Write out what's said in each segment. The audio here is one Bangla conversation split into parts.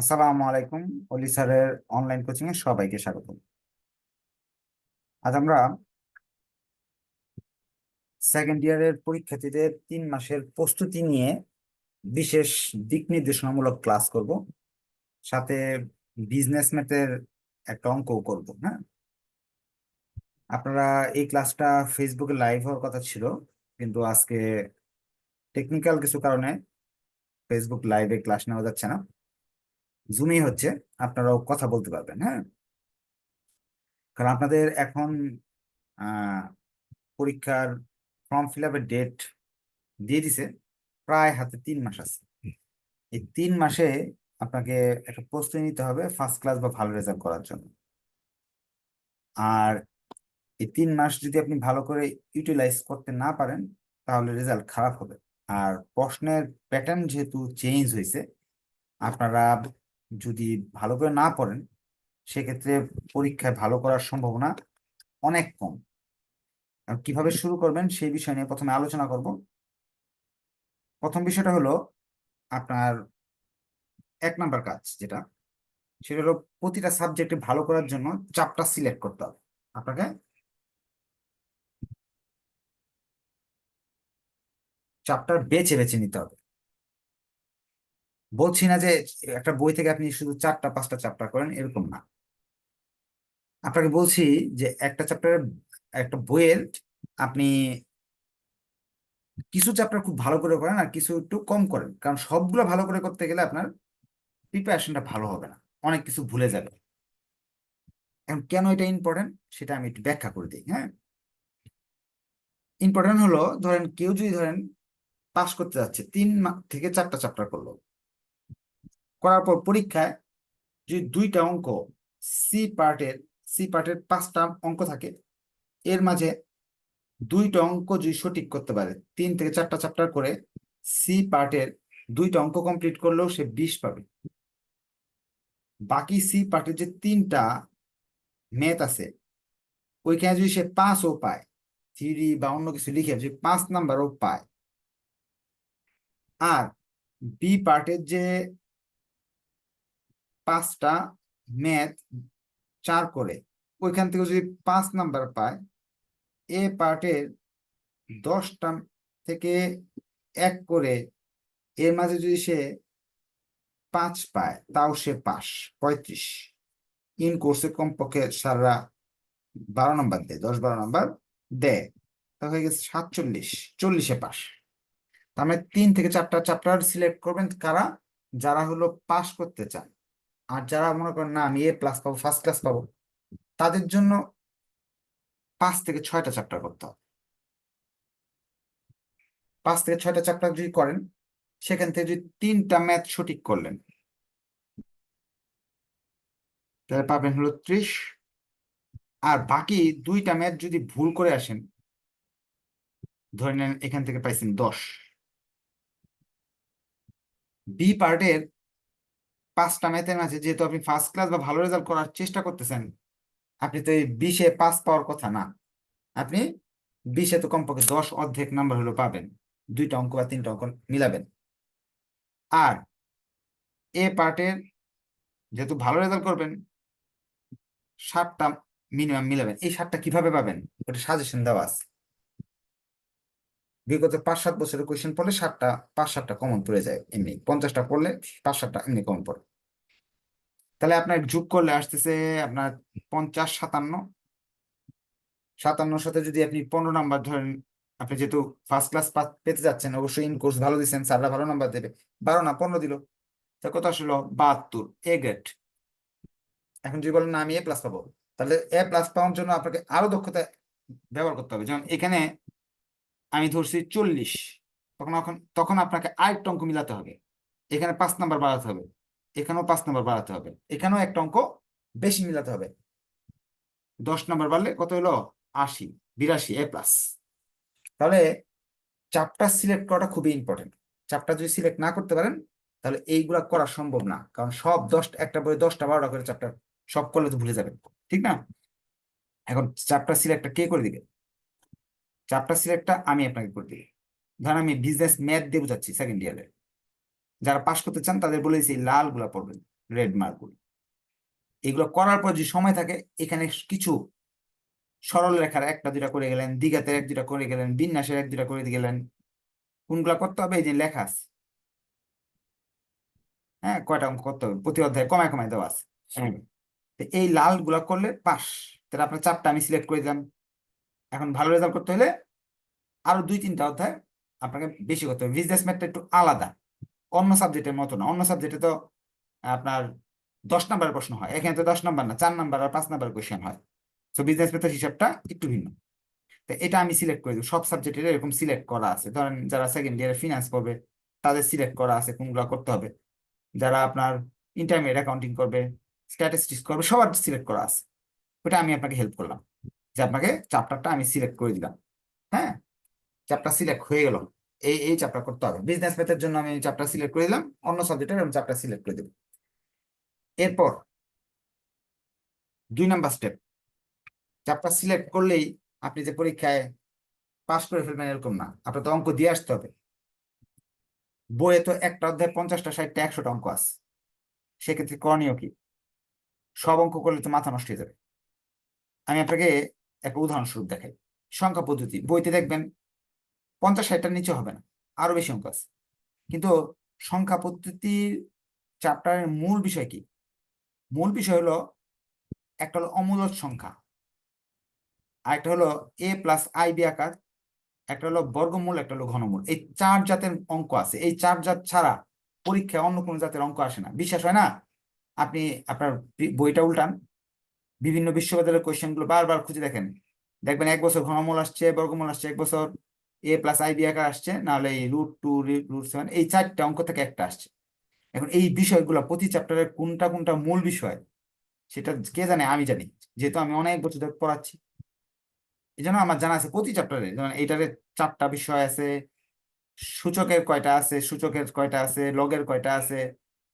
আসসালামু আলাইকুম অলি স্যারের অনলাইন কোচিং এ সবাইকে স্বাগত আজ আমরা সেকেন্ড ইয়ারের পরীক্ষার্থীদের তিন মাসের প্রস্তুতি নিয়ে বিশেষ দিক নির্দেশনামূলক ক্লাস করব, সাথে বিজনেস ম্যাথের একটা অঙ্কও করব হ্যাঁ? আপনারা এই ক্লাসটা ফেসবুকে লাইভ হওয়ার কথা ছিল, কিন্তু আজকে টেকনিক্যাল কিছু কারণে ফেসবুক লাইভে ক্লাস নেওয়া যাচ্ছে না। জুমই হচ্ছে, আপনারাও কথা বলতে পারবেন হ্যাঁ? কারণ আপনাদের এখন পরীক্ষার ফর্ম ফিল আপের ডেট দিয়ে দিছে, প্রায় হাতে তিন মাস আছে। এই তিন মাসে আপনাকে একটা প্রস্তুতি নিতে হবে ফার্স্ট ক্লাস বা ভালো রেজাল্ট করার জন্য। আর এই তিন মাস যদি আপনি ভালো করে ইউটিলাইজ করতে না পারেন, তাহলে রেজাল্ট খারাপ হবে। আর প্রশ্নের প্যাটার্ন যেহেতু চেঞ্জ হয়েছে, আপনারা যদি ভালো করে না পড়েন, সেক্ষেত্রে পরীক্ষায় ভালো করার সম্ভাবনা অনেক কম। কীভাবে শুরু করবেন সেই বিষয় নিয়ে প্রথমে আলোচনা করব। প্রথম বিষয়টা হলো আপনার এক নাম্বার কাজ যেটা, সেটা হলো প্রতিটা সাবজেক্টে ভালো করার জন্য চাপটা সিলেক্ট করতে হবে। আপনাকে চাপটার বেছে বেছে নিতে হবে। বলছি না যে একটা বই থেকে আপনি শুধু চারটা, পাঁচটা চ্যাপ্টার করেন, এরকম না। আপনাকে বলছি যে একটা চ্যাপ্টারের একটা বইয়ের আপনি কিছু চ্যাপ্টার খুব ভালো করে করেন আর কিছু একটু কম করেন। কারণ সবগুলো ভালো করে করতে গেলে আপনার প্রিপারেশনটা ভালো হবে না। অনেক কিছু ভুলে যাবে। এখন কেন এটা ইম্পর্টেন্ট সেটা আমি একটু ব্যাখ্যা করে দিই হ্যাঁ? ইম্পর্টেন্ট হলো, ধরেন কেউ যদি ধরেন পাস করতে যাচ্ছে, তিন থেকে চারটা চ্যাপ্টার করল। করার পর পরীক্ষায় যদি দুইটা অঙ্ক সি পার্টের সি পার্টের পাঁচটা অঙ্ক থাকে, এর মাঝে দুইটা অঙ্ক যদি সঠিক করতে পারে, তিন থেকে চারটা চ্যাপ্টার করে সি পার্টের দুইটা অঙ্ক কমপ্লিট করলেও সে বিশ পাবে। বাকি সি পার্টের যে তিনটা ম্যাথ আছে, ওইখানে যদি সে পাঁচও পায় থ্রি বা অন্য কিছু লিখে যদি পাঁচ নাম্বারও পায়, আর বি পার্টের যে পাঁচটা ম্যাথ চার করে, ওইখান থেকে যদি পাঁচ নাম্বার পায়, এ পার্টের দশটা থেকে এক করে, এর মাঝে যদি সে পাঁচ পায়, তাও সে পাস পঁয়ত্রিশ। ইন কোর্সে কমপক্ষে সারা বারো নাম্বার দেয়, দশ বারো নাম্বার দেয়। তা হয়ে গেছে সাতচল্লিশ, চল্লিশে পাস। তার মানে তিন থেকে চারটা চ্যাপ্টার সিলেক্ট করবেন কারা? যারা হলো পাস করতে চান। আর যারা মনে করেন, না, আমি এ প্লাস পাবো ফার্স্ট ক্লাস পাবো, তাদের জন্য পাঁচ থেকে ছয়টা চ্যাপ্টার করতে হবে। পাঁচ থেকে ছয়টা চ্যাপ্টার যদি করেন, সেখান থেকে যদি তিনটা ম্যাথ সঠিক করলেন, তাহলে পাবেন হলো ত্রিশ। আর বাকি দুইটা ম্যাথ যদি ভুল করে আসেন, ধরে নেন এখান থেকে পাইছেন দশ। বি পার্টের পাঁচটা ম্যাথের মাঝে যেহেতু আপনি ফার্স্ট ক্লাস বা ভালো রেজাল্ট করার চেষ্টা করতেছেন, আপনি তো এই বিশে পাস পাওয়ার কথা না। আপনি বিশে তো কমপক্ষে দশ অর্ধেক নাম্বার হলো পাবেন। দুইটা অঙ্ক বা তিনটা অঙ্ক মিলাবেন। আর এ পার্টের যেহেতু ভালো রেজাল্ট করবেন ষাটটা মিনিমাম মিলাবেন। এই ষাটটা কীভাবে পাবেন? ওটা সাজেশন দেওয়া আছে। বিগত পাঁচ সাত বছরের কোয়েশ্চেন পড়লে সাতটা পাঁচ সাতটা কমন পড়ে যায় এমনি। পঞ্চাশটা পড়লে পাঁচ সাতটা এমনি কমন পড়ে। তাহলে আপনার যোগ করলে আসতেছে আপনার পঞ্চাশ সাতান্ন সাতান্নর সাথে যদি আপনি পনেরো নাম্বার ধরেন, আপনি যেহেতু ফার্স্ট ক্লাস পেতে যাচ্ছেন, অবশ্যই ইন কোর্স ভালো দিচ্ছেন স্যাররা ভালো নাম্বার দেবে। বারো না, পনেরো দিল। তা কত আসলো? বাহাত্তর এ গ্রেড এখন যদি বলেন না, আমি এ প্লাস পাবো। তাহলে এ প্লাস পাওয়ার জন্য আপনাকে আরও দক্ষতা ব্যবহার করতে হবে। যেমন এখানে আমি ধরছি চল্লিশ। তখন তখন আপনাকে আরেকটা অঙ্ক মিলাতে হবে। এখানে পাঁচ নাম্বার বাড়াতে হবে। এখানেও পাঁচ নাম্বার বাড়াতে হবে। এখানেও একটা অঙ্ক বেশি মিলাতে হবে। দশ নাম্বার বাড়লে কত হলো? আশি, বিরাশি, এ প্লাস। তাহলে চ্যাপ্টার সিলেক্ট করাটা খুবই ইম্পর্টেন্ট চাপটা যদি সিলেক্ট না করতে পারেন, তাহলে এইগুলা করা সম্ভব না। কারণ সব দশটা একটা বই দশটা বারোটা করে চাপটা সব করলে তো ভুলে যাবেন। ঠিক না? এখন চাপটা সিলেক্টটা কে করে দিবে? চ্যাপ্টার সিলেক্টটা আমি আপনাকে করে দিই। ধরেন আমি বিজনেস ম্যাথ দিয়ে বোঝাচ্ছি সেকেন্ড ইয়ারে যারা পাশ করতে চান তাদের বলে দিচ্ছি লালগুলা পড়বেন রেড মার্কুরি এগুলো করার পর যে সময় থাকে এখানে কিছু সরল রেখার একটা দুটা করে গেলেন দ্বিঘাতের এক দুটা করে গেলেন বিন্যাসের এক দুটা করে গেলেন। কোনগুলা করতে হবে? এই যে লেখা আছে। হ্যাঁ কয়টা অঙ্ক করতে হবে? প্রতি অধ্যায়ে কমায় কমায় দেওয়া আছে। তো এই লালগুলা করলে পাস তাহলে আপনার চারটা আমি সিলেক্ট করে দিলাম। এখন ভালো রেজাল্ট করতে হলে আরও দুই তিনটা অধ্যায় আপনাকে বেশি করতে হবে। বিজনেস ম্যাথটা একটু আলাদা। অন্য সাবজেক্টের মতো না। অন্য সাবজেক্টে তো আপনার দশ নাম্বারের প্রশ্ন হয়। এখানে তো দশ নাম্বার না, চার নাম্বার আর পাঁচ নাম্বার কোয়েশ্চেন হয়। তো বিজনেস ম্যাথের হিসাবটা একটু ভিন্ন। তো এটা আমি সিলেক্ট করে দিই সব সাবজেক্টের এরকম সিলেক্ট করা আছে। ধরেন যারা সেকেন্ড ইয়ারে ফিনান্স করবে তাদের সিলেক্ট করা আছে কোনগুলো করতে হবে। যারা আপনার ইন্টারমিডিয়েট অ্যাকাউন্টিং করবে স্ট্যাটিস্টিক্স করবে, সবার সিলেক্ট করা আছে। ওটা আমি আপনাকে হেল্প করলাম। যে আপনাকে চ্যাপ্টারটা আমি সিলেক্ট করে দিলাম। হ্যাঁ? চ্যাপ্টার সিলেক্ট হয়ে গেল। এই এই চ্যাপ্টার করতে হবে। বিজনেস ম্যাথের জন্য আমি চ্যাপ্টার সিলেক্ট করে দিলাম। অন্য সাবজেক্টের আমি চ্যাপ্টার সিলেক্ট করে দেব। এরপর দুই নাম্বার স্টেপ চ্যাপ্টার সিলেক্ট করলেই আপনি যে পরীক্ষায় পাস করে ফেলবেন এরকম না। আপনার তো অঙ্ক দিয়ে আসতে হবে। বইয়ে তো একটা অধ্যায় পঞ্চাশটা, ষাটটা, একশোটা অঙ্ক আছে। সেক্ষেত্রে করণীয় কি? সব অঙ্ক করলে তো মাথা নষ্ট হয়ে যাবে। আমি আপনাকে একটা উদাহরণস্বরূপ দেখাই। সংখ্যা পদ্ধতি, বইতে দেখবেন পঞ্চাশ ষাটটার নিচে হবে না, আরও বেশি অঙ্ক আছে। কিন্তু সংখ্যা পদ্ধতির চ্যাপ্টারের মূল বিষয় কি? মূল বিষয় হলো একটা হলো অমূলক সংখ্যা আর একটা হলো এ প্লাস আই বি আকার, একটা হলো বর্গমূল, একটা হলো ঘনমূল। এই চার জাতের অঙ্ক আছে। এই চার জাত ছাড়া পরীক্ষায় অন্য কোনো জাতের অঙ্ক আসে না। বিশ্বাস হয় না? আপনি আপনার বইটা উল্টান। বিভিন্ন বিশ্ববিদ্যালয়ের কোয়েশ্চেনগুলো বারবার খুঁজে দেখেন। দেখবেন এক বছর ঘনমূল আসছে, বর্গমূল আসছে, এক বছর এ প্লাস আই বি আকার আসছে, নাহলে এই রুট টু রুট সেভেন এই চারটা অঙ্ক থেকে একটা আসছে। এখন এই বিষয়গুলো প্রতি চ্যাপ্টারের কোনটা কোনটা মূল বিষয়, সেটা কে জানে আমি জানি, যেহেতু আমি অনেক বছর ধরে পড়াচ্ছি। এই জন্য আমার জানা আছে প্রতি চ্যাপ্টারে যেমন এইটারে চারটা বিষয় আছে, সূচকের কয়টা আছে, সূচকের কয়টা আছে, লগের কয়টা আছে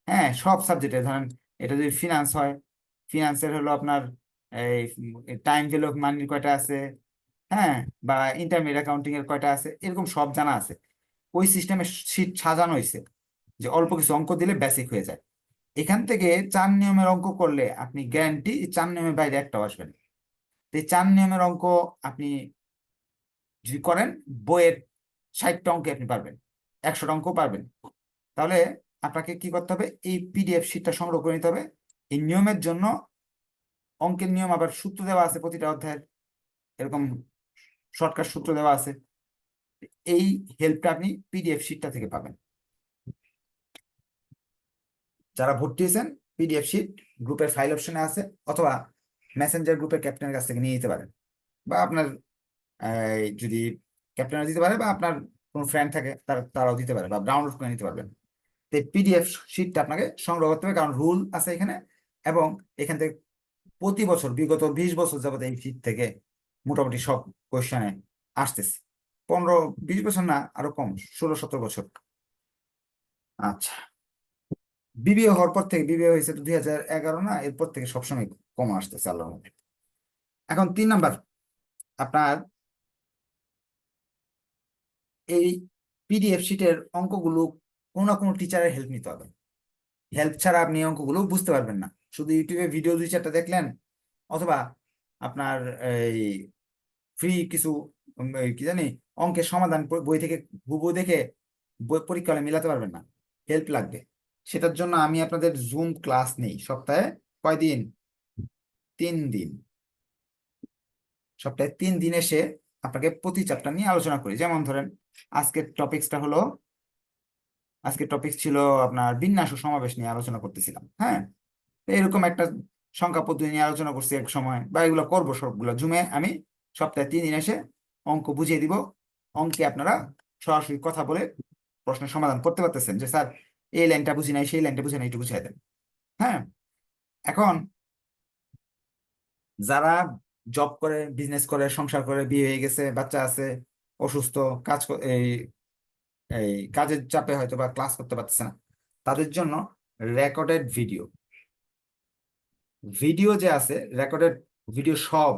হ্যাঁ সব সাবজেক্টে ধরেন, এটা যদি ফিনান্স হয় ফিনান্সের হলো আপনার, এই টাইম ভ্যালু অফ মানির কয়টা আছে? হ্যাঁ বা ইন্টারমিডিয়েট অ্যাকাউন্টিং এর কয়টা আছে? এরকম সব জানা আছে। ওই সিস্টেমে শীট সাজানো হয়েছে যে অল্প কিছু অঙ্ক দিলে বেসিক হয়ে যায়। এখান থেকে চার নিয়মের অঙ্ক করলে আপনি গ্যারান্টি চার নিয়মের বাইরে একটাও আসবেন তো এই চার নিয়মের অঙ্ক আপনি যদি করেন, বইয়ের ষাটটা অঙ্কে আপনি পারবেন, একশোটা অঙ্ক পারবেন। তাহলে আপনাকে কি করতে হবে? এই পিডিএফ শিটটা সংগ্রহ করে নিতে হবে। এই নিয়মের জন্য অঙ্কের নিয়ম আবার সূত্র দেওয়া আছে প্রতিটা অধ্যায়ের। এরকম শর্টকাট সূত্র দেওয়া আছে। এই হেল্পটা আপনি পিডিএফ শিটটা থেকে পাবেন। যারা ভর্তি হয়েছেন পিডিএফ শিট গ্রুপের ফাইল অপশনে আছে, অথবা মেসেঞ্জার গ্রুপের ক্যাপ্টেনের কাছ থেকে নিয়ে নিতে পারেন। বা আপনার যদি ক্যাপ্টেনরা দিতে পারে বা আপনার কোনো ফ্রেন্ড থাকে, তারা, তারাও দিতে পারে বা ডাউনলোড করে নিতে পারবেন। তো পিডিএফ শিটটা আপনাকে সংগ্রহ করতে হবে, কারণ রুল আছে এখানে। এবং এখান থেকে প্রতি বছর, বিগত বিশ বছর যাবত এই শিট থেকে মোটামুটি সব কোয়েশনে আসতেছে। পনেরো, বিশ বছর না, আরও কম, ষোলো, সতেরো বছর। আচ্ছা। বিবিএ হওয়ার পর থেকে, বিবিএ হয়েছে তো দুই হাজার এগারো না, এরপর থেকে সবসময় কম আসতেছে আল্লাহ এখন তিন নাম্বার, আপনার এই পিডিএফ শিটের অঙ্কগুলো কোনো না কোনো টিচারের হেল্প নিতে হবে। হেল্প ছাড়া আপনি অঙ্কগুলো বুঝতে পারবেন না। শুধু ইউটিউবে ভিডিও দুই চারটা দেখলেন? অথবা আপনার এই ফ্রি কিছু কি জানি, অঙ্কের সমাধান বই থেকে হুবু দেখে বই পরীক্ষা হলে মিলাতে পারবেন না। হেল্প লাগবে। সেটার জন্য আমি আপনাদের জুম ক্লাস নেই। সপ্তাহে কয়দিন তিন দিন। সপ্তাহে তিন দিন এসে আপনাকে প্রতি চ্যাপ্টার নিয়ে আলোচনা করি। যেমন ধরেন, আজকের টপিক্সটা হলো, আজকের টপিক ছিল আপনার বিন্যাস ও সমাবেশ নিয়ে আলোচনা করতেছিলাম। হ্যাঁ? এরকম একটা সংখ্যা পদ্ধতি নিয়ে আলোচনা করছি এক সময়, বা এগুলো করব সবগুলো। জুমে আমি সপ্তাহে তিন দিন এসে অঙ্ক বুঝিয়ে দিব। অঙ্কে আপনারা সরাসরি কথা বলে প্রশ্নের সমাধান করতে পারতেছেন যে, স্যার, এই লাইনটা বুঝি নাই, সেই লাইনটা বুঝি নাই, একটু বুঝিয়ে দেন। হ্যাঁ? এখন যারা জব করে, বিজনেস করে, সংসার করে, বিয়ে হয়ে গেছে, বাচ্চা আছে, অসুস্থ, কাজ এই এই কাজের চাপে হয়তো বা ক্লাস করতে পারতেছে না, তাদের জন্য রেকর্ডেড ভিডিও ভিডিও যে আছে রেকর্ডেড ভিডিও সব,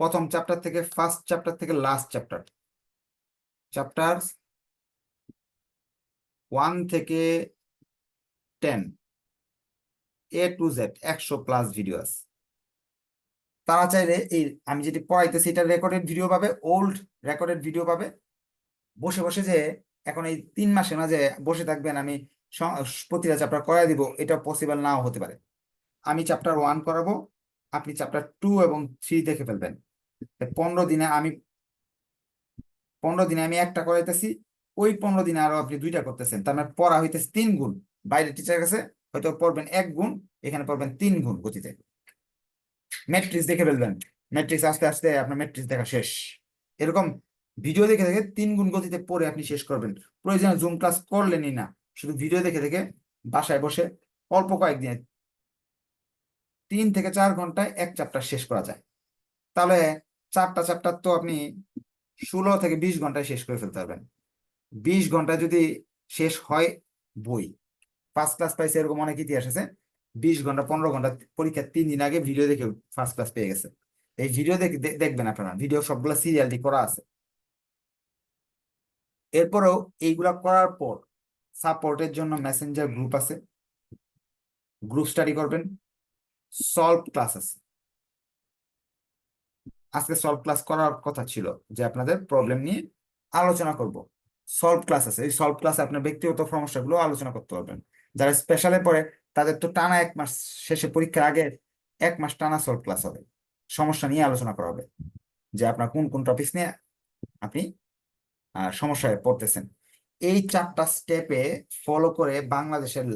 প্রথম চ্যাপ্টার থেকে ফার্স্ট চ্যাপ্টার থেকে লাস্ট চ্যাপ্টার চ্যাপ্টার ওয়ান থেকে টেন এ টু জেড একশো প্লাস ভিডিও আছে তারা চাইলে এই, আমি যেটি পড়াইতেছি, এটা রেকর্ডেড ভিডিও পাবে ওল্ড রেকর্ডেড ভিডিও পাবে। বসে বসে যে এখন এই তিন মাসে মাঝে বসে থাকবেন, আমি প্রতিটা চ্যাপ্টার করাই দিব, এটা পসিবল নাও হতে পারে। আমি চ্যাপ্টার ওয়ান করাবো, আপনি চ্যাপ্টার টু এবং থ্রি দেখে ফেলবেন। পনেরো দিনে আমি, পনেরো দিনে আমি একটা করাইতেছি, ওই পনেরো দিনে আরও আপনি দুইটা করতেছেন। তার মানে পড়া হইতেছে তিন গুণ। বাইরে টিচার কাছে হয়তো পড়বেন এক গুণ, এখানে পড়বেন তিন গুণ গতিতে। ম্যাট্রিক্স দেখে ফেলবেন। ম্যাট্রিক্স আস্তে আস্তে আপনার ম্যাট্রিক্স দেখা শেষ। এরকম ভিডিও দেখে দেখে তিন গুণ গতিতে পড়ে আপনি শেষ করবেন। প্রয়োজনে জুম ক্লাস করলেনই না। শুধু ভিডিও দেখে দেখে বাসায় বসে অল্প কয়েকদিনে তিন থেকে চার ঘন্টায় এক চ্যাপ্টার শেষ করা যায়। তাহলে চারটা চ্যাপ্টার তো আপনি ষোলো থেকে বিশ ঘন্টায় শেষ করে ফেলতে পারবেন। বিশ ঘণ্টা যদি শেষ হয় বই ফার্স্ট ক্লাস পাইছে এরকম অনেক ইতিহাস আছে। বিশ ঘণ্টা, পনেরো ঘণ্টা পরীক্ষার তিন দিন আগে ভিডিও দেখে ফার্স্ট ক্লাস পেয়ে গেছে। এই ভিডিও দেখে দেখবেন আপনারা ভিডিও সবগুলো সিরিয়ালটি করা আছে। এরপরেও এইগুলা করার পর সাপোর্টের জন্য মেসেঞ্জার গ্রুপ আছে। গ্রুপ স্টাডি করবেন। সলভ ক্লাস আছে। আজকে সলভ ক্লাস করার কথা ছিল যে আপনাদের প্রবলেম নিয়ে আলোচনা করব। সলভ ক্লাস আছে, এই সলভ ক্লাসে আপনার ব্যক্তিগত সমস্যাগুলো আলোচনা করতে পারবেন। যারা স্পেশালে পড়ে, তাদের তো টানা এক মাস শেষে পরীক্ষার আগে এক মাস টানা সলভ ক্লাস হবে। সমস্যা নিয়ে আলোচনা করা হবে যে আপনার কোন কোন টপিক নিয়ে আপনি সমস্যায় পড়তেছেন। এই চারটা স্টেপে ফলো করে বাংলাদেশের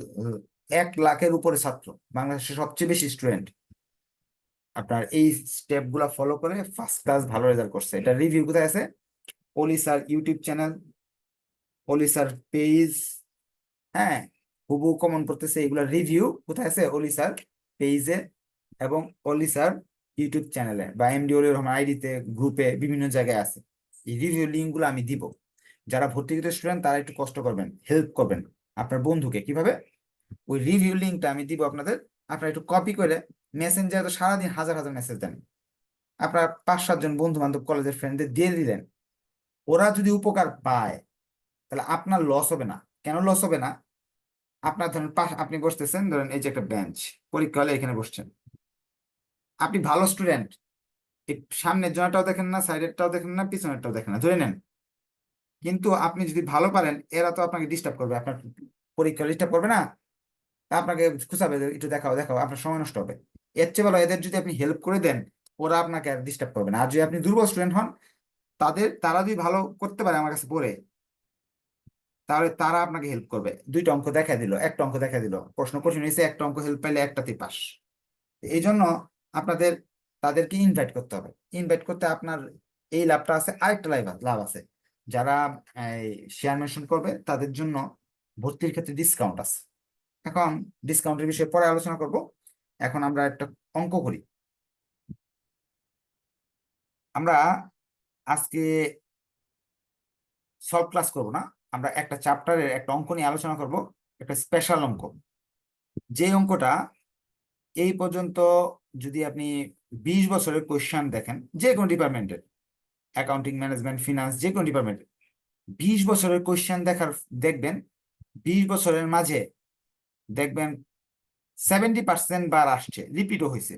এক লাখের উপরে ছাত্র, বাংলাদেশের সবচেয়ে বেশি স্টুডেন্ট আপনার এই স্টেপগুলা ফলো করে ফার্স্ট ক্লাস ভালো রেজাল্ট করছে। এটা রিভিউ কোথায় আছে? Oli sir YouTube channel Oli sir page হ্যাঁ হুবু কমন করতেছে। এগুলা রিভিউ কোথায় আছে? অলি স্যার পেজে এবং অলি স্যার ইউটিউব চ্যানেলে বা এমডি অলি রহমান আইডিতে গ্রুপে বিভিন্ন জায়গায় আছে। এই রিভিউ লিঙ্কগুলো আমি দিব। যারা ভর্তিকৃত স্টুডেন্ট তারা একটু কষ্ট করবেন হেল্প করবেন আপনার বন্ধুকে। কীভাবে? ওই রিভিউ লিঙ্কটা আমি দিব আপনাদের। আপনারা একটু কপি করে মেসেঞ্জারে তো সারাদিন হাজার হাজার মেসেজ দেন। আপনার পাঁচ সাতজন বন্ধু বান্ধব কলেজের ফ্রেন্ডদের দিয়ে দিলেন। ওরা যদি উপকার পায়, তাহলে আপনার লস হবে না। কেন লস হবে না? আপনার ধরেন পাশ আপনি বসতেছেন, ধরেন এই যে একটা বেঞ্চ পরীক্ষা হলে এখানে বসছেন। আপনি ভালো স্টুডেন্ট সামনের জনাটাও দেখেন না সাইডেরটাও দেখেন না, পিছনেরটাও দেখেন না, ধরে নেন। কিন্তু আপনি যদি ভালো পারেন, এরা তো আপনাকে ডিস্টার্ব করবে, আপনার পরীক্ষা ডিস্টার্ব করবে না। আপনাকে খুঁচাবে একটু দেখাও দেখাও, আপনার সময় নষ্ট হবে। এর চেয়ে ভালো এদের যদি আপনি হেল্প করে দেন, ওরা আপনাকে আর ডিস্টার্ব করবে না। আর যদি আপনি দুর্বল স্টুডেন্ট হন, তাদের, তারা যদি ভালো করতে পারে আমার কাছে পড়ে, তাহলে তারা আপনাকে হেল্প করবে। দুইটা অঙ্ক দেখা দিল, একটা অঙ্ক দেখা দিল। প্রশ্ন কঠিন হয়েছে, একটা অঙ্ক হেল্প পাইলে একটাতে পাস এই জন্য আপনাদের, তাদেরকে ইনভাইট করতে হবে। ইনভাইট করতে আপনার এই লাভটা আছে, আরেকটা লাভ লাভ আছে। যারা শেয়ার মেনশন করবে, তাদের জন্য ভর্তির ক্ষেত্রে ডিসকাউন্ট আছে। এখন ডিসকাউন্টের বিষয়ে পরে আলোচনা করব। এখন আমরা একটা অঙ্ক করি। আমরা আজকে সলভ ক্লাস করব না, আমরা একটা চ্যাপ্টারের একটা অঙ্ক নিয়ে আলোচনা করব, একটা স্পেশাল অঙ্ক। যে অঙ্কটা এই পর্যন্ত যদি আপনি বিশ বছরের কোয়েশ্চান দেখেন, যে কোনো ডিপার্টমেন্টের অ্যাকাউন্টিং ম্যানেজমেন্ট ফিনান্স যে কোনো ডিপার্টমেন্টের বিশ বছরের কোয়েশ্চান দেখার, দেখবেন বিশ বছরের মাঝে দেখবেন সেভেন্টি পার্সেন্ট বার আসছে রিপিটও হয়েছে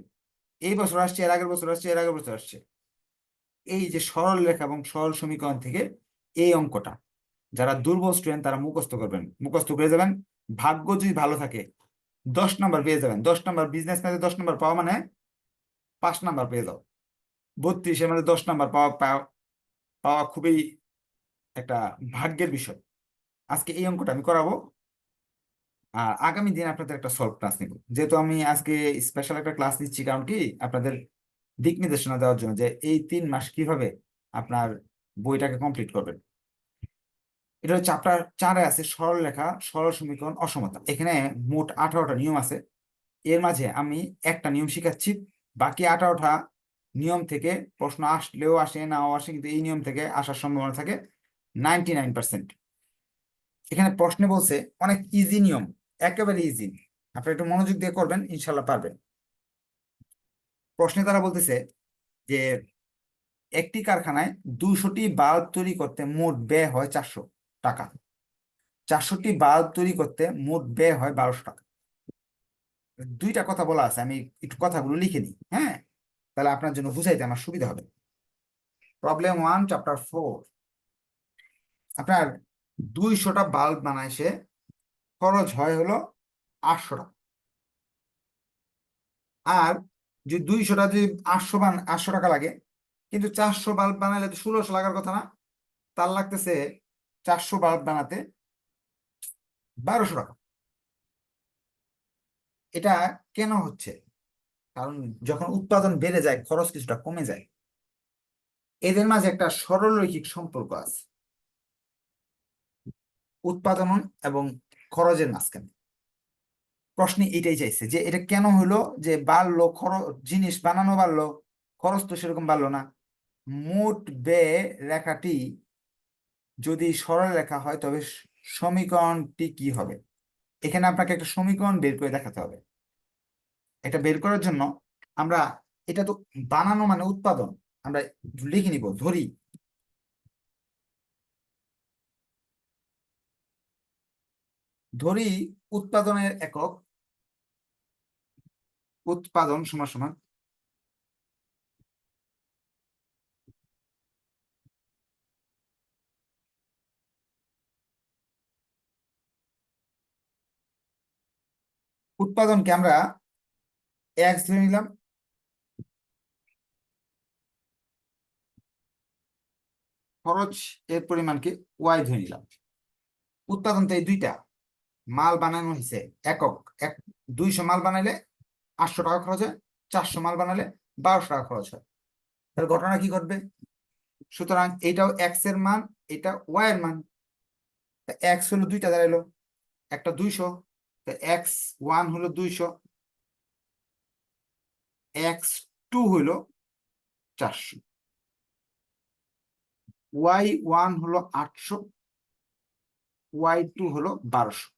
এই বছর আসছে, এর আগের বছর আসছে, এর আগের বছর আসছে। এই যে সরল রেখা এবং সরল সমীকরণ থেকে এই অঙ্কটা, যারা দুর্বল স্টুডেন্ট তারা মুখস্থ করবেন, মুখস্থ করে যাবেন। ভাগ্য যদি ভালো থাকে, দশ নম্বর পেয়ে যাবেন। দশ নম্বর বিজনেস ম্যাথে দশ নম্বর পাওয়া মানে পাঁচ নাম্বার পেয়ে যাও। বত্রিশের মধ্যে দশ নাম্বার পাওয়া পাওয়া খুবই একটা ভাগ্যের বিষয়। আজকে এই অঙ্কটা আমি করাবো। আর আগামী দিন আপনাদের একটা সলভ ক্লাস নিব। যেহেতু আমি আজকে স্পেশাল একটা ক্লাস নিচ্ছি, কারণ কি? আপনাদের দিক নির্দেশনা দেওয়ার জন্য যে এই তিন মাস কীভাবে আপনার বইটাকে কমপ্লিট করবেন। এটা হচ্ছে আপনার চারে আছে সরল লেখা, সরল সমীকরণ, অসমতা। এখানে মোট আঠারোটা নিয়ম আছে। এর মাঝে আমি একটা নিয়ম শিখাচ্ছি। বাকি আঠারোটা নিয়ম থেকে প্রশ্ন আসলেও আসে, নাও আসে, কিন্তু এই নিয়ম থেকে আসার সম্ভাবনা থাকে নাইনটি নাইন পার্সেন্ট। এখানে প্রশ্নে বলছে, অনেক ইজি নিয়ম। একেবারে ইজি আপনি একটু মনোযোগ দিয়ে করবেন ইনশাল্লাহ পারবেন। প্রশ্নে তারা বলতেছে যে, একটি কারখানায় দুশোটি বাল্ব তৈরি করতে মোট ব্যয় হয় চারশো টাকা। চারশোটি বাল্ব তৈরি করতে মোট ব্যয় হয় বারোশো টাকা। দুইটা কথা বলা আছে, আমি একটু কথাগুলো লিখে নিই হ্যাঁ? তাহলে আপনার জন্য বুঝাইতে আমার সুবিধা হবে। প্রবলেম ওয়ান চ্যাপ্টার ফোর আপনার দুইশোটা বাল্ব বানায় সে খরচ হয় হলো আটশো টাকা। আর যদি দুইশোটা যদি আটশো বান, আটশো টাকা লাগে, কিন্তু চারশো বাল্ব বানালে তো ষোলোশো লাগার কথা না, তার লাগতেছে চারশো বাল্ব বানাতে বারোশো টাকা। এটা কেন হচ্ছে? কারণ যখন উৎপাদন বেড়ে যায়, খরচ কিছুটা কমে যায়, এদের মাঝে একটা সরলরৈখিক সম্পর্ক আছে। উৎপাদন এবং খরচের মাঝখানে। প্রশ্নে এটাই চাইছে যে, এটা কেন হলো যে বাড়লো খরচ, জিনিস বানানো বাড়লো, খরচ তো সেরকম বাড়লো না। মোট ব্যয় রেখাটি যদি সরল রেখা হয়, তবে সমীকরণটি কি হবে? এখানে আপনাকে একটা সমীকরণ বের করে দেখাতে হবে। এটা বের করার জন্য আমরা, এটা তো বানানো মানে উৎপাদন। আমরা লিখে নিব, ধরি ধরি উৎপাদনের একক, উৎপাদন সমান সমান, উৎপাদনকে আমরা এক্স ধরে নিলাম। খরচ এর পরিমাণকে ওয়াই ধরে নিলাম। উৎপাদন তো এই দুইটা। মাল বানানো হয়েছে একক। এক, দুইশো মাল বানাইলে আটশো টাকা খরচ হয়, চারশো মাল বানালে বারোশো টাকা খরচ হয়। তাহলে ঘটনা কি ঘটবে? সুতরাং এটাও এক্সের মান, এটা ওয়াই এর মান। এক্স হলো দুইটা দাঁড়াইলো, একটা দুইশো এক্স ওয়ান হলো দুইশো এক্স টু হলো চারশো। ওয়াই ওয়ান হলো আটশো ওয়াই টু হলো বারোশো।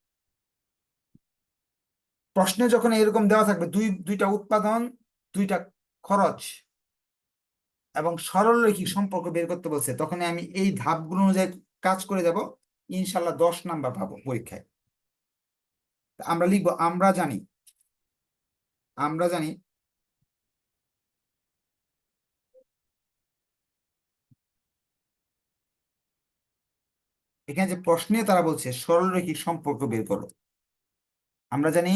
প্রশ্নে যখন এরকম দেওয়া থাকবে, দুই, দুইটা উৎপাদন, দুইটা খরচ এবং সরলরৈখিক সম্পর্ক বের করতে বলছে তখন আমি এই ধাপগুলো অনুযায়ী কাজ করে যাব ইনশাল্লাহ দশ নাম্বার পাবো পরীক্ষায়। আমরা লিখব, আমরা জানি আমরা জানি এখানে যে প্রশ্নে তারা বলছে, সরলরৈখিক সম্পর্ক বের করো। আমরা জানি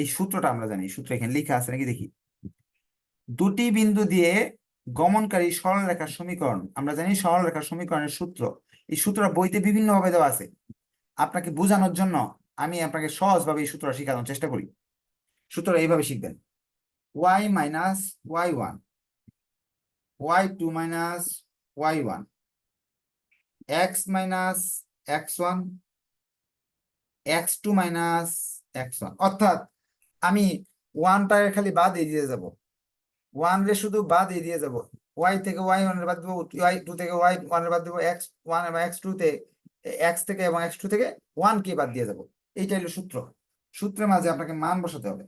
এই সূত্রটা আমরা জানি সূত্র এখানে লেখা আছে নাকি? দেখি। দুটি বিন্দু দিয়ে গমনকারী সরলরেখার সমীকরণ, আমরা জানি সরলরেখার সমীকরণের সূত্র। এই সূত্রটা বইতে বিভিন্ন ভাবে দেওয়া আছে। আপনাকে বোঝানোর জন্য আমি আপনাকে সহজভাবে এই সূত্রটা শেখানোর চেষ্টা করি। সূত্রটা এইভাবে শিখবেন। Y minus Y one Y two minus Y one X minus X one X two minus X one অর্থাৎ আমি ওয়ানটাকে খালি বাদ দিয়ে যাব। ওয়ান রে শুধু বাদ দিয়ে যাব। ওয়াই থেকে ওয়াই ওয়ানের বাদ দেবো ওয়াই টু থেকে ওয়াই ওয়ানের বাদ দেবো এক্স ওয়ান এবং এক্স টু তে এক্স থেকে এবং এক্স টু থেকে ওয়ান কে বাদ দিয়ে যাব। এইটা হলো সূত্র। সূত্রের মাঝে আপনাকে মান বসাতে হবে।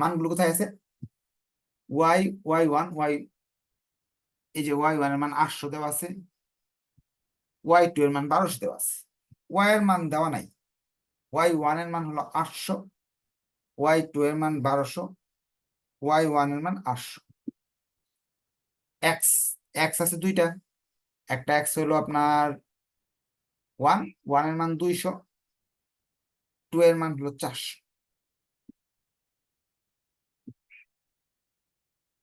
মানগুলো কোথায় আছে? ওয়াই ওয়াই ওয়ান ওয়াই এই যে ওয়াই ওয়ানের মান আটশো দেওয়া আছে। ওয়াই টু এর মান বারোশো দেওয়া আছে। ওয়াই এর মান দেওয়া নাই। ওয়াই ওয়ানের মান হলো আটশো। ওয়াই টু এর মান বারোশো ওয়াই ওয়ানের মান আটশো। এক্স এক্স আছে দুইটা। একটা এক্স হলো আপনার ওয়ান ওয়ানের মান দুইশো টু এর মান হলো চারশো।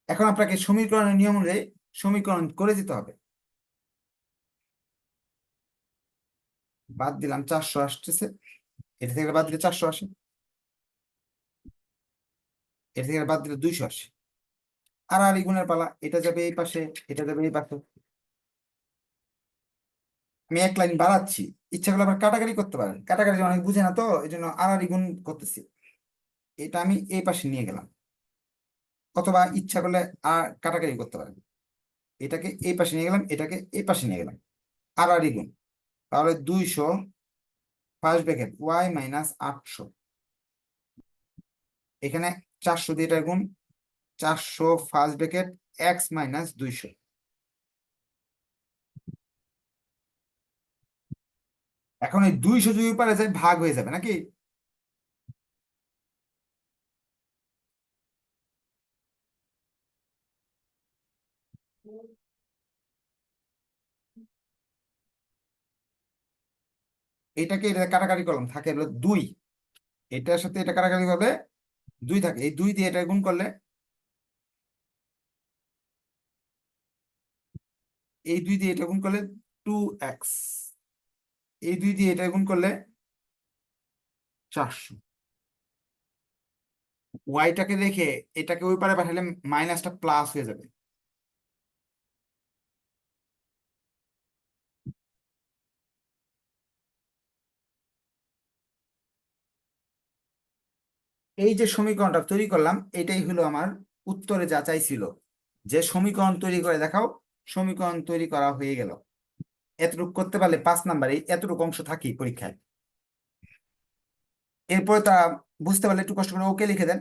এখন আপনাকে সমীকরণের নিয়ম অনুযায়ী সমীকরণ করে দিতে হবে। বাদ দিলাম, চারশো আসতেছে। এটা থেকে বাদ দিলে চারশো আসে। এটা থেকে বাদ দিলে দুইশো আসে আর আর গুণের পালা, এটা যাবে এই পাশে, এটা যাবে এই পাশে। আমি এক লাইন বাড়াচ্ছি, ইচ্ছা করলে আবার কাটাকাটি করতে পারেন। কাটাকাটি অনেক বুঝে না তো এই জন্য আর গুণ করতেছি। এটা আমি এই পাশে নিয়ে গেলাম। অথবা ইচ্ছা করলে আর কাটাকাটি করতে পারেন। এটাকে এই পাশে নিয়ে গেলাম, এটাকে এই পাশে নিয়ে গেলাম। আর গুণ। তাহলে দুইশো ফার্স্ট ব্র্যাকেট ওয়াই মাইনাস আটশো। এখানে চারশো দিয়ে এটা গুণ চারশো ফার্স্ট ব্যাকেট এক্স মাইনাস দুইশো। এখন এই দুইশো যদি পারে যায়, ভাগ হয়ে যাবে নাকি? এটাকে এটা কাটাকাটি করলাম, থাকে হলো দুই। এটার সাথে এটা কাটাকাটি করলে দুই থাকে, এই দুই দিয়ে এটা গুণ করলে এই দুই দিয়ে এটা গুণ করলে টু এক্স এই দুই দিয়ে এটা গুণ করলে চারশো। ওয়াইটাকে রেখে এটাকে ওই পারে পাঠালে মাইনাসটা প্লাস হয়ে যাবে। এই যে সমীকরণটা তৈরি করলাম, এটাই হলো আমার উত্তরে যা চাইছিল। যে সমীকরণ তৈরি করে দেখাও, সমীকরণ তৈরি করা হয়ে গেল। এতটুকু করতে পারলে পাঁচ নাম্বারে এতটুকু অংশ থাকি পরীক্ষায়। এরপরে তারা বুঝতে পারলে একটু কষ্ট করে ওকে লিখে দেন।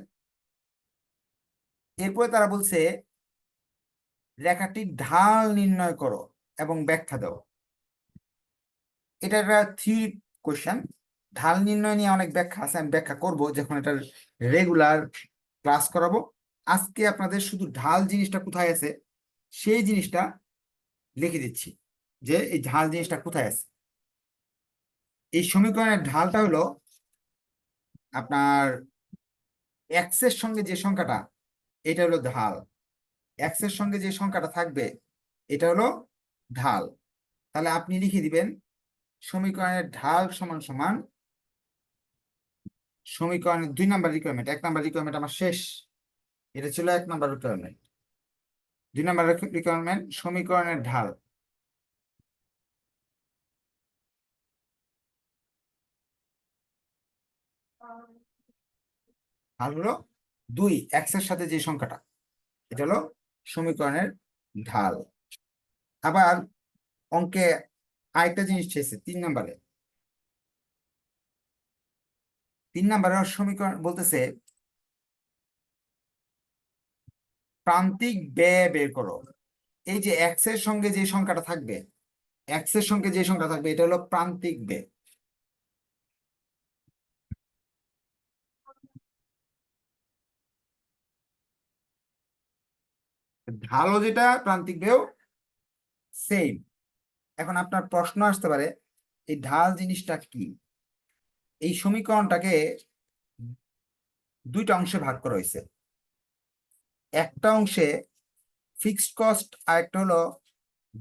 এরপরে তারা বলছে রেখাটির ঢাল নির্ণয় করো এবং ব্যাখ্যা দাও। এটা একটা থ্রি কোশ্চেন। ঢাল নির্ণয় নিয়ে অনেক ব্যাখ্যা আছে, আমি ব্যাখ্যা করব যখন এটা রেগুলার ক্লাস করাবো। আজকে আপনাদের শুধু ঢাল জিনিসটা কোথায় আছে, সেই জিনিসটা লিখে দিচ্ছি যে এই ঢাল জিনিসটা কোথায় আছে। এই সমীকরণের ঢালটা হলো আপনার এক্সের সঙ্গে যে সংখ্যাটা, এটা হলো ঢাল। এক্সের সঙ্গে যে সংখ্যাটা থাকবে, এটা হলো ঢাল। তাহলে আপনি লিখে দিবেন সমীকরণের ঢাল সমান সমান সমীকরণের দুই নাম্বার রিকোয়ারমেন্ট এক নাম্বার রিকোয়ারমেন্ট আমার শেষ। এটা ছিল এক নাম্বার রিকোয়ারমেন্ট দুই নাম্বার রিকোয়ারমেন্ট সমীকরণের ঢাল। ঢাল হলো দুই এক্সের সাথে যে সংখ্যাটা, এটা হলো সমীকরণের ঢাল। আবার অঙ্কে আরেকটা জিনিস চেয়েছে তিন নাম্বারে। তিন নাম্বারের সমীকরণ বলতেছে, প্রান্তিক ব্যয় বের করো। এই যে এক্সের সঙ্গে যে সংখ্যাটা থাকবে এক্সের সঙ্গে যে সংখ্যা থাকবে, এটা হলো প্রান্তিক ব্যয়। ঢালও যেটা, প্রান্তিক ব্যয় সেম এখন আপনার প্রশ্ন আসতে পারে, এই ঢাল জিনিসটা কি? এই সমীকরণটাকে দুইটা অংশে ভাগ করা হয়েছে। একটা অংশে ফিক্সড কস্ট আর একটা হলো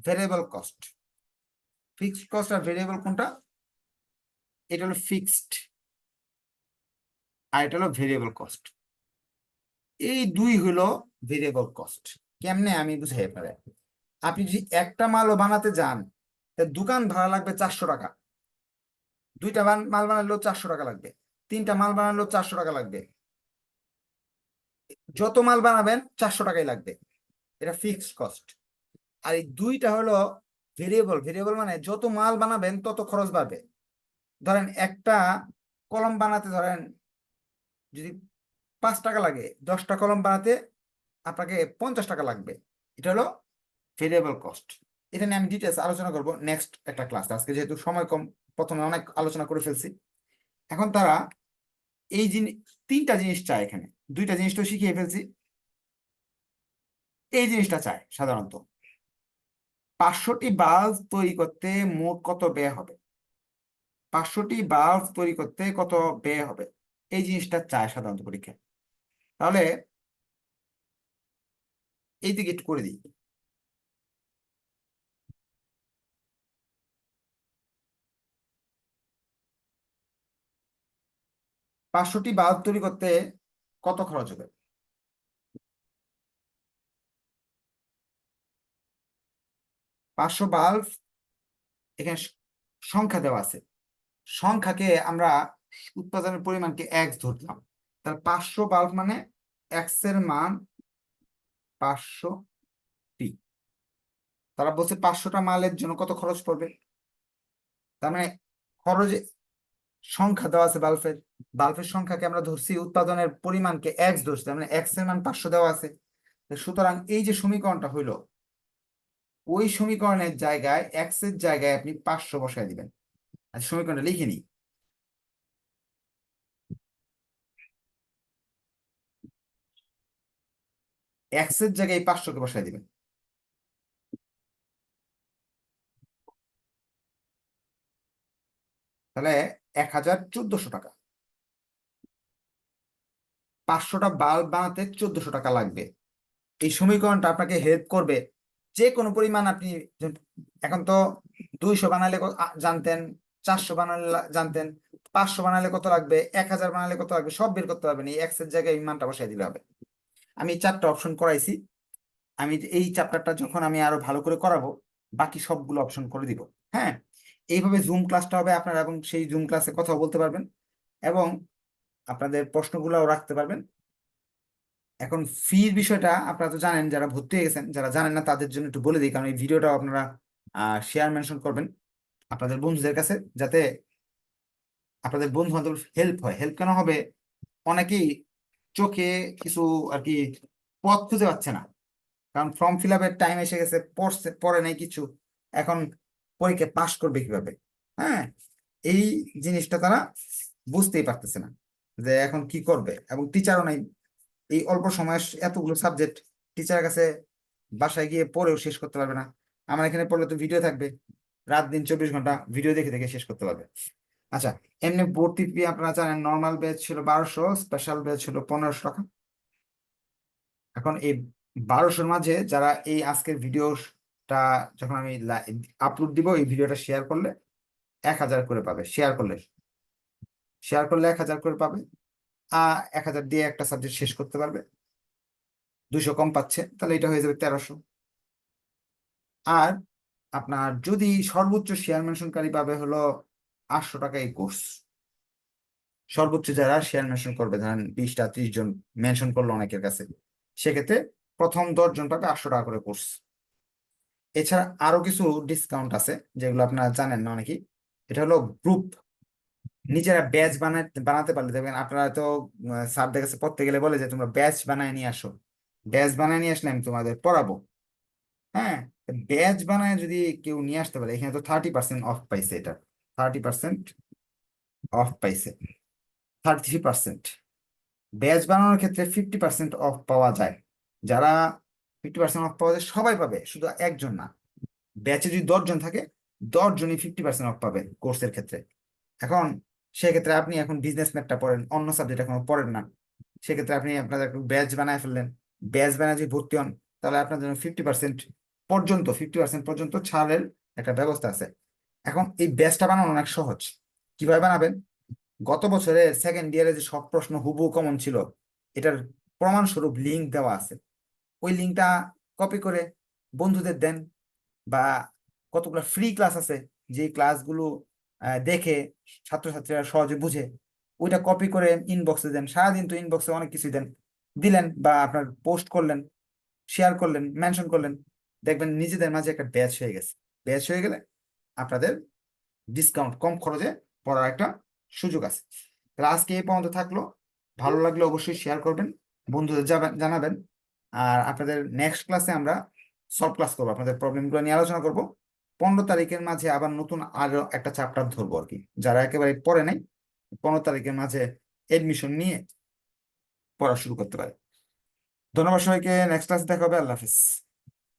ভেরিয়েবল কস্ট ফিক্সড কস্ট আর ভেরিয়েবল কোনটা? এটা হলো ফিক্সড আর এটা হলো ভেরিয়েবল কস্ট এই দুই হলো ভেরিয়েবল কস্ট কেমনে আমি বুঝাই পারে? আপনি যদি একটা মালও বানাতে যান দোকান ভাড়া লাগবে চারশো টাকা। দুইটা মাল বানালেও চারশো টাকা লাগবে। তিনটা মাল বানালেও চারশো টাকা লাগবে। যত মাল বানাবেন, চারশো টাকাই লাগবে। এটা ফিক্সড কস্ট আর এই দুইটা হলো ভেরিয়েবল ভেরিয়েবল মানে যত মাল বানাবেন, তত খরচ বাড়বে। ধরেন একটা কলম বানাতে ধরেন, যদি পাঁচ টাকা লাগে, দশটা কলম বানাতে আপনাকে পঞ্চাশ টাকা লাগবে। এটা হলো ভেরিয়েবল কস্ট এটা নিয়ে আমি ডিটেলস আলোচনা করব নেক্সট একটা ক্লাস আজকে যেহেতু সময় কম প্রথমে অনেক আলোচনা করে ফেলছি। এখন তারা এই জিনিস তিনটা জিনিস চায় এখানে। দুইটা জিনিস তো শিখিয়ে ফেলছি। এই জিনিসটা চায় সাধারণত। পাঁচশোটি বাল্ব তৈরি করতে মোট কত ব্যয় হবে? পাঁচশোটি বাল্ব তৈরি করতে কত ব্যয় হবে? এই জিনিসটা চায় সাধারণত পরীক্ষায়। তাহলে এই দিকে একটু করে দিই। পাঁচশোটি বাল্ব তৈরি করতে কত খরচ হবে? পাঁচশো বাল্ব এখানে সংখ্যা দেওয়া আছে। সংখ্যাকে আমরা উৎপাদনের পরিমাণকে এক্স ধরলাম। তাহলে পাঁচশো বাল্ব মানে এক্সের মান পাঁচশো টি তারা বলছে পাঁচশোটা মালের জন্য কত খরচ পড়বে? তার মানে খরচ সংখ্যা দেওয়া আছে বাল্বের বাল্বের সংখ্যাকে আমরা ধরছি উৎপাদনের পরিমাণকে এক্স ধরছি মানে এক্সের মান পাঁচশো দেওয়া আছে। সুতরাং এই যে সমীকরণটা হইল, ওই সমীকরণের জায়গায় এক্সের জায়গায় আপনি পাঁচশো বসায় দিবেন। আচ্ছা সমীকরণটা লিখে নিই। এক্সের জায়গায় পাঁচশোকে বসায় দিবেন। তাহলে এক হাজার চোদ্দশো টাকা। পাঁচশোটা বাল্ব বানাতে চোদ্দশো টাকা লাগবে। এই সমীকরণটা আপনাকে হেল্প করবে। যে কোনো পরিমাণ আপনি এখন তো দুইশো বানালে জানতেন, চারশো বানালে জানতেন, পাঁচশো বানালে কত লাগবে, এক হাজার বানালে কত লাগবে, সব বের করতে পারবেন। এই এক্সের জায়গায় এই মানটা বসাই দিলে হবে। আমি চারটা অপশন করাইছি। আমি এই চ্যাপ্টারটা যখন আমি আরও ভালো করে করাবো, বাকি সবগুলো অপশন করে দিব। হ্যাঁ? এইভাবে জুম ক্লাসটা হবে আপনারা এবং সেই জুম ক্লাসে কথা বলতে পারবেন এবং আপনাদের প্রশ্নগুলোও রাখতে পারবেন। এখন ফির বিষয়টা আপনারা তো জানেন যারা ভর্তি হয়ে গেছেন, যারা জানেন না তাদের জন্য একটু বলে দিই, কারণ এই ভিডিওটাও আপনারা শেয়ার মেনশন করবেন আপনাদের বন্ধুদের কাছে যাতে আপনাদের বন্ধু বান্ধব হেল্প হয়। হেল্প কেন হবে? অনেকেই চোখে কিছু আর কি পথ খুঁজে পাচ্ছে না। কারণ ফর্ম ফিল আপের টাইম এসে গেছে, পড়ছে, পড়ে নাই কিছু। এখন পরীক্ষা পাশ করবে কীভাবে? হ্যাঁ? এই জিনিসটা তারা বুঝতেই পারতেছে না যে এখন কি করবে? এবং টিচারও নাই। এই অল্প সময়ে এতগুলো সাবজেক্ট টিচারের কাছে বাসায় গিয়ে পড়েও শেষ করতে পারবে না। আমার এখানে পড়লে তো ভিডিও থাকবে। রাত দিন চব্বিশ ঘণ্টা ভিডিও দেখে দেখে শেষ করতে পারবে। আচ্ছা এমনি ভর্তি ফি আপনারা জানেন নর্মাল ব্যাচ ছিল বারোশো স্পেশাল ব্যাচ ছিল পনেরোশো টাকা। এখন এই বারোশোর মাঝে যারা এই আজকের ভিডিওটা যখন আমি আপলোড দিব, এই ভিডিওটা শেয়ার করলে এক হাজার করে পাবে শেয়ার করলে। শেয়ার করলে এক হাজার করে পাবে, আর এক হাজার দিয়ে একটা সাবজেক্ট শেষ করতে পারবে। দুশো কম পাচ্ছে, তাহলে এটা হয়ে যাবে তেরোশো। আর আপনার যদি সর্বোচ্চ শেয়ার মেনশনকারী পাবে হলো আটশো টাকা এই কোর্স সর্বোচ্চ যারা শেয়ার মেনশন করবে, ধরেন বিশটা ত্রিশ জন মেনশন করল অনেকের কাছে, সেক্ষেত্রে প্রথম দশ জন পাবে আটশো টাকা করে কোর্স এছাড়া আরও কিছু ডিসকাউন্ট আছে, যেগুলো আপনারা জানেন না অনেকেই। এটা হলো গ্রুপ নিজেরা ব্যাচ বানাতে বানাতে পারলে দেখবেন আপনারা তো স্যারদের কাছে পড়তে গেলে বলে যে, তোমরা ব্যাচ বানায় নিয়ে আসো। ব্যাচ বানায় নিয়ে আসলে আমি তোমাদের পড়াবো। হ্যাঁ ব্যাচ বানায় যদি কেউ নিয়ে আসতে পারে, এখানে তো থার্টি পার্সেন্ট অফ পাইছে এটা। থার্টি পার্সেন্ট অফ পাইছে। থার্টি থ্রি পার্সেন্ট ব্যাচ বানানোর ক্ষেত্রে ফিফটি পার্সেন্ট অফ পাওয়া যায়। যারা ফিফটি পার্সেন্ট অফ পাওয়া যায়, সবাই পাবে, শুধু একজন না। ব্যাচে যদি দশজন থাকে দশ জনই ফিফটি পার্সেন্ট অফ পাবে কোর্সের ক্ষেত্রে। এখন সেক্ষেত্রে আপনি এখন বিজনেস ম্যাথটা পড়েন, অন্য সাবজেক্ট এখনও পড়েন না। সেক্ষেত্রে আপনি আপনাদের ব্যাচ বানায় ফেললেন। ব্যাচ বানায় যদি ভর্তি হন, তাহলে আপনার জন্য ফিফটি পার্সেন্ট পর্যন্ত ফিফটি পার্সেন্ট পর্যন্ত ছাড়ের একটা ব্যবস্থা আছে। এখন এই ব্যাচটা বানানো অনেক সহজ। কীভাবে বানাবেন? গত বছরে সেকেন্ড ইয়ারে যে সব প্রশ্ন হুবহু কমন ছিল, এটার প্রমাণস্বরূপ লিঙ্ক দেওয়া আছে। ওই লিঙ্কটা কপি করে বন্ধুদের দেন বা কতগুলো ফ্রি ক্লাস আছে যে ক্লাসগুলো দেখে ছাত্রছাত্রীরা সহজে বুঝে, ওইটা কপি করে ইনবক্সে দেন। সারাদিন তো ইনবক্সে অনেক কিছুই দেন। দিলেন বা আপনার পোস্ট করলেন শেয়ার করলেন মেনশন করলেন, দেখবেন নিজেদের মাঝে একটা ব্যাচ হয়ে গেছে। ব্যাচ হয়ে গেলে আপনাদের ডিসকাউন্ট কম খরচে পড়ার একটা সুযোগ আছে। আজকে এই পর্যন্ত থাকল। ভালো লাগলে অবশ্যই শেয়ার করবেন, বন্ধুদের জানাবেন। আর আপনাদের নেক্সট ক্লাসে আমরা সলভ ক্লাস করব। আপনাদের প্রবলেমগুলো নিয়ে আলোচনা করব। পনেরো তারিখের মাঝে আবার নতুন আরও একটা চ্যাপ্টার ধরবো আর কি। যারা একেবারে পড়ে নাই, পনেরো তারিখের মাঝে এডমিশন নিয়ে পড়া শুরু করতে পারে। ধন্যবাদ সবাইকে। নেক্সট ক্লাসে দেখা হবে। আল্লাহ হাফিজ।